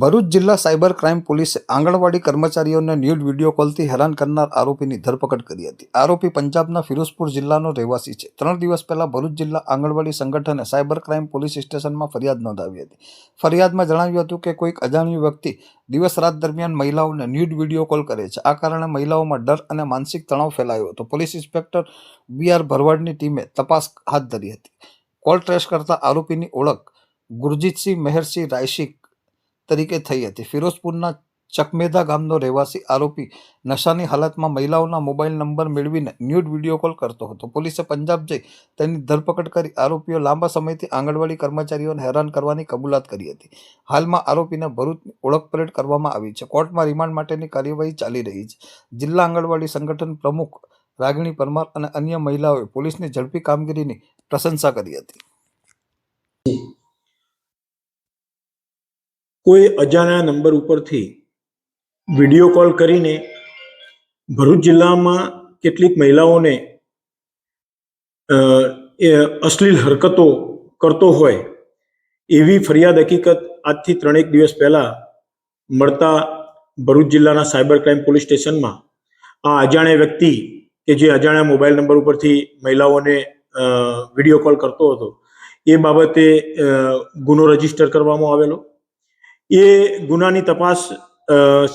ભરૂચ જિલ્લા cyber crime પોલીસે આંગણવાડી કર્મચારીઓને ન્યૂડ વીડિયો કોલથી હેરાન કરનાર આરોપીની ધરપકડ કરી હતી. આરોપી પંજાબના ફિરોઝપુર જિલ્લાનો રહેવાસી છે. ત્રણ દિવસ પહેલા ભરૂચ જિલ્લા આંગણવાડી સંગઠને સાયબર ક્રાઇમ પોલીસ સ્ટેશનમાં ફરિયાદ નોંધાવી હતી. ફરિયાદમાં જણાવ્યું હતું કે કોઈક અજાણ્યું વ્યક્તિ દિવસ રાત દરમિયાન મહિલાઓને ન્યૂડ વીડિયો કોલ કરે છે. આ કારણે મહિલાઓમાં ડર અને માનસિક તણાવ ફેલાયો હતો. પોલીસ ઇન્સ્પેક્ટર બી આર ભરવાડની ટીમે તપાસ હાથ ધરી હતી. કોલ ટ્રેસ કરતા આરોપીની ઓળખ ગુરજીતસિંહ મહેરસિંહ રાયશીક તરીકે થઈ હતી. ફિરોઝપુરના ચકમેધા ગામનો રહેવાસી આરોપી નશાની હાલતમાં મહિલાઓના મોબાઈલ નંબર મેળવીને ન્યૂડ વીડિયો કોલ કરતો હતો. પોલીસે પંજાબ જઈ તેની ધરપકડ કરી આરોપીઓ લાંબા સમયથી આંગણવાડી કર્મચારીઓને હેરાન કરવાની કબૂલાત કરી હતી. હાલમાં આરોપીને ભરૂચની ઓળખ પરેડ કરવામાં આવી છે. કોર્ટમાં રિમાન્ડ માટેની કાર્યવાહી ચાલી રહી છે. જિલ્લા આંગણવાડી સંગઠન પ્રમુખ રાગિણી પરમાર અને અન્ય મહિલાઓએ પોલીસની ઝડપી કામગીરીની પ્રશંસા કરી હતી. કોઈ અજાણ્યા નંબર ઉપરથી વીડિયો કોલ કરીને ભરૂચ જિલ્લામાં કેટલીક મહિલાઓને એ અશ્લીલ હરકતો કરતો હોય એવી ફરિયાદ હકીકત આજથી ત્રણેક દિવસ પહેલાં મળતા ભરૂચ જિલ્લાના સાયબર ક્રાઇમ પોલીસ સ્ટેશનમાં આ અજાણ્યા વ્યક્તિ કે જે અજાણ્યા મોબાઈલ નંબર ઉપરથી મહિલાઓને વીડિયો કોલ કરતો હતો, એ બાબતે ગુનો રજિસ્ટર કરવામાં આવેલો. એ ગુનાની તપાસ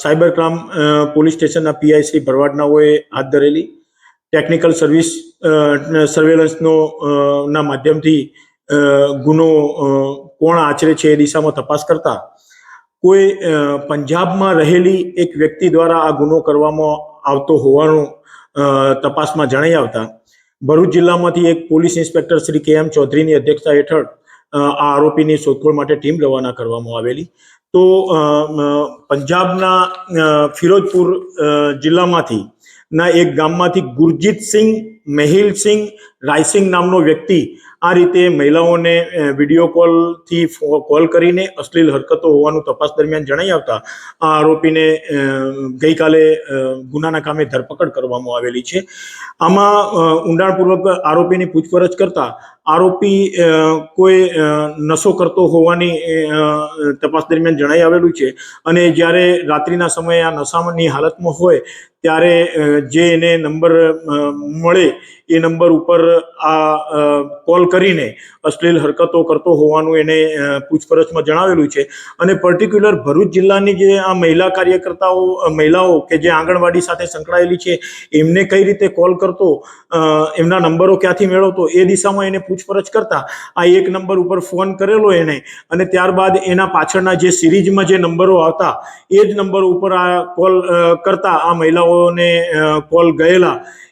સાયબર ક્રાઇમ પોલીસ સ્ટેશનના પીઆઈ શ્રી ભરવાડનાઓએ હાથ ધરેલી. ટેકનિકલ સર્વિસ સર્વેલન્સનો ના માધ્યમથી ગુનો કોણ આચરે છે એ દિશામાં તપાસ કરતા. કોઈ પંજાબમાં રહેલી એક વ્યક્તિ દ્વારા આ ગુનો કરવામાં આવતો હોવાનું તપાસમાં જણાઈ આવતા. ભરૂચ જિલ્લામાંથી એક પોલીસ ઇન્સ્પેક્ટર શ્રી કે એમ ચૌધરીની અધ્યક્ષતા હેઠળ આ આરોપીની શોધખોળ માટે ટીમ રવાના કરવામાં આવેલી. તો પંજાબના ફિરોજપુર જિલ્લામાંથી ના એક ગામમાંથી ગુરજીતસિંહ મેહિલસિંહ રાયસિંગ નામનો વ્યક્તિ આ રીતે મહિલાઓને વીડિયો કોલથી કોલ કરીને અશ્લીલ હરકતો હોવાનું તપાસ દરમિયાન જણાઈ આવતા આ આરોપીને ગઈકાલે ગુનાના કામે ધરપકડ કરવામાં આવેલી છે. આમાં ઊંડાણપૂર્વક આરોપીની પૂછપરછ કરતા આરોપી કોઈ નશો કરતો હોવાની તપાસ દરમિયાન જણાઈ આવેલું છે. અને જ્યારે રાત્રિના સમયે આ નશાની હાલતમાં હોય ત્યારે જે એને નંબર મળે એ નંબર ઉપર આ કોલ કરીને અશ્લીલ હરકતો કરતો હોવાનું એને પૂછપરછમાં જણાવેલું છે. અને પર્ટિક્યુલર ભરૂચ જિલ્લાની જે આ મહિલા કાર્યકર્તાઓ મહિલાઓ કે જે આંગણવાડી સાથે સંકળાયેલી છે, એમને કઈ રીતે કોલ કરતો એમના નંબરો ક્યાંથી મેળવતો, એ દિશામાં એને પૂછપરછ કરતા આ એક નંબર ઉપર ફોન કરેલો એને અને ત્યારબાદ એના પાછળના જે સિરીઝમાં જે નંબરો આવતા, એ જ નંબર ઉપર આ કોલ કરતા આ મહિલાઓને કોલ ગયેલા.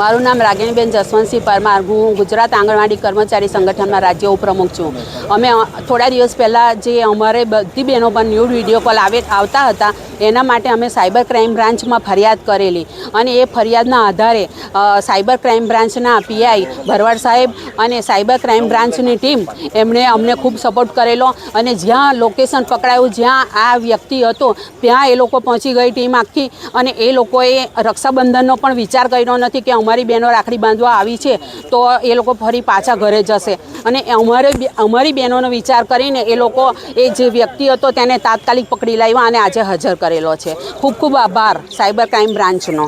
મારું નામ રાગિણીબેન જસવંતસિંહ પરમાર. હું ગુજરાત આંગણવાડી કર્મચારી સંગઠનના રાજ્ય ઉપપ્રમુખ છું. અમે થોડા દિવસ પહેલાં જે અમારે બધી બહેનો પર ન્યૂડ વીડિયો કોલ આવે, આવતા હતા, એના માટે અમે સાયબર ક્રાઇમ બ્રાન્ચમાં ફરિયાદ કરેલી. અને એ ફરિયાદના આધારે સાયબર ક્રાઇમ બ્રાન્ચના પીઆઈ ભરવાડ સાહેબ અને સાયબર ક્રાઇમ બ્રાન્ચની ટીમ એમણે અમને ખૂબ સપોર્ટ કરેલો. અને જ્યાં લોકેશન પકડાયું, જ્યાં આ વ્યક્તિ હતો, ત્યાં એ લોકો પહોંચી ગઈ ટીમ આખી. અને એ લોકોએ રક્ષાબંધનનો પણ વિચાર કર્યો નથી કે અમારી બહેનો રાખડી બાંધવા આવી છે, તો એ લોકો ફરી પાછા ઘરે જશે. અને અમારે અમારી બહેનોનો વિચાર કરીને એ લોકો, એ જે વ્યક્તિ હતો તેને તાત્કાલિક પકડી લાવ્યા અને આજે હાજર કરેલો છે. ખૂબ ખૂબ આભાર, સાયબર ક્રાઇમ બ્રાન્ચનો.